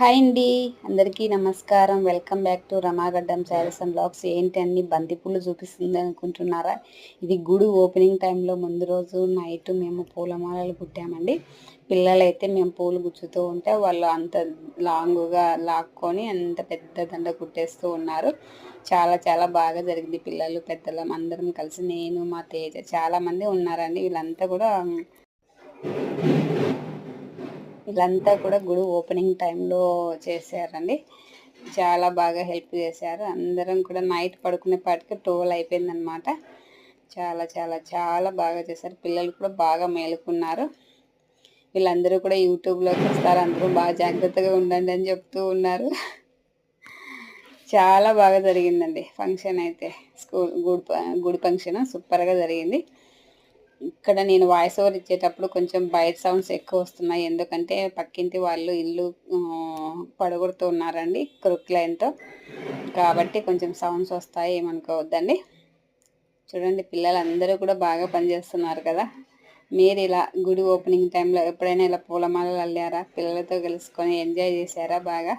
Hi అండి. అందరికీ నమస్కారం. Welcome back to Rama Gaddam saris and blogs. ఏంటి అన్ని బంతిపూలు చూపిస్తుంది అనుకుంటున్నారా? ఇది గుడి ఓపెనింగ్ టైంలో ముందు రోజు నైట్ మేము పూలమాలలు కుట్టామండి. పిల్లలైతే మేము పూలు గుచ్చుతూ ఉంటే వాళ్ళు అంత లాంగ్గా లాక్కొని అంత పెద్ద దండ కుట్టేస్తూ ఉన్నారు. చాలా చాలా బాగా జరిగింది. పిల్లలు పెద్దలం అందరం కలిసి నేను మా తేజ చాలామంది ఉన్నారండి. వీళ్ళంతా కూడా వీళ్ళంతా కూడా గుడి ఓపెనింగ్ టైంలో చేశారండి. చాలా బాగా హెల్ప్ చేశారు. అందరం కూడా నైట్ పడుకునే పాటికి టోల్ అయిపోయిందనమాట చాలా చాలా చాలా బాగా చేశారు. పిల్లలు కూడా బాగా మేలుకున్నారు. వీళ్ళందరూ కూడా యూట్యూబ్లోకి వస్తారు అందరూ బాగా జాగ్రత్తగా ఉండండి అని చెప్తూ ఉన్నారు. చాలా బాగా జరిగిందండి. ఫంక్షన్ అయితే స్కూల్ గుడి గుడి ఫంక్షన్ సూపర్గా జరిగింది. ఇక్కడ నేను వాయిస్ ఓవర్ ఇచ్చేటప్పుడు కొంచెం బయట సౌండ్స్ ఎక్కువ వస్తున్నాయి. ఎందుకంటే పక్కింటి వాళ్ళు ఇల్లు పడగొడుతూ ఉన్నారండి క్రుక్ లైన్తో కాబట్టి కొంచెం సౌండ్స్ వస్తాయి ఏమనుకోవద్దండి. చూడండి పిల్లలందరూ కూడా బాగా పనిచేస్తున్నారు కదా. మీరు ఇలా గుడి ఓపెనింగ్ టైంలో ఎప్పుడైనా ఇలా పూలమాలలు అల్లారా? పిల్లలతో కలుసుకొని ఎంజాయ్ చేశారా బాగా?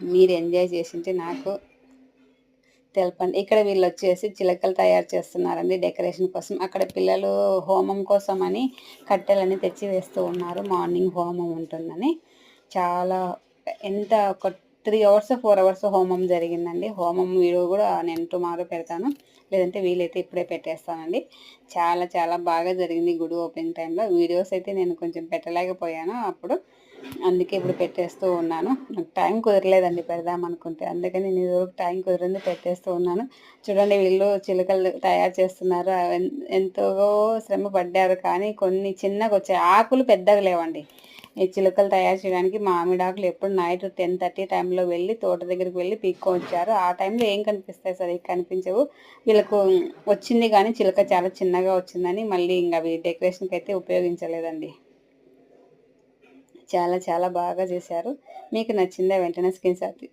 మీరు ఎంజాయ్ చేసింటే నాకు తెలపండి. ఇక్కడ వీళ్ళు వచ్చేసి చిలకలు తయారు చేస్తున్నారండి డెకరేషన్ కోసం. అక్కడ పిల్లలు హోమం కోసం అని కట్టెలని తెచ్చి వేస్తూ ఉన్నారు. మార్నింగ్ హోమం ఉంటుందని. చాలా ఎంత ఒక త్రీ అవర్స్ ఫోర్ అవర్స్ హోమం జరిగిందండి. హోమం వీడియో కూడా నేను టుమారో పెడతాను. లేదంటే వీలైతే ఇప్పుడే పెట్టేస్తానండి. చాలా చాలా బాగా జరిగింది గుడి ఓపెనింగ్ టైంలో. వీడియోస్ అయితే నేను కొంచెం పెట్టలేకపోయాను అప్పుడు. అందుకే ఇప్పుడు పెట్టేస్తూ ఉన్నాను. నాకు టైం కుదరలేదండి పెడదాం అనుకుంటే. అందుకని నేను టైం కుదిరింది పెట్టేస్తూ ఉన్నాను. చూడండి వీళ్ళు చిలుకలు తయారు చేస్తున్నారు. ఎంతో శ్రమ పడ్డారు. కానీ కొన్ని చిన్నగా వచ్చాయి. ఆకులు పెద్దగా లేవండి. ఈ చిలుకలు తయారు చేయడానికి మామిడాకులు ఎప్పుడు నైట్ టెన్ థర్టీ టైంలో వెళ్ళి తోట దగ్గరికి వెళ్ళి పీక్కొచ్చారు ఆ టైంలో ఏం కనిపిస్తాయి సరే కనిపించవు. వీళ్ళకు వచ్చింది కానీ చిలుక చాలా చిన్నగా వచ్చిందని మళ్ళీ ఇంకా అవి డెకరేషన్కి అయితే ఉపయోగించలేదండి. చాలా చాలా బాగా చేశారు. మీకు నచ్చిందా వెంటనే స్క్రీన్ షాట్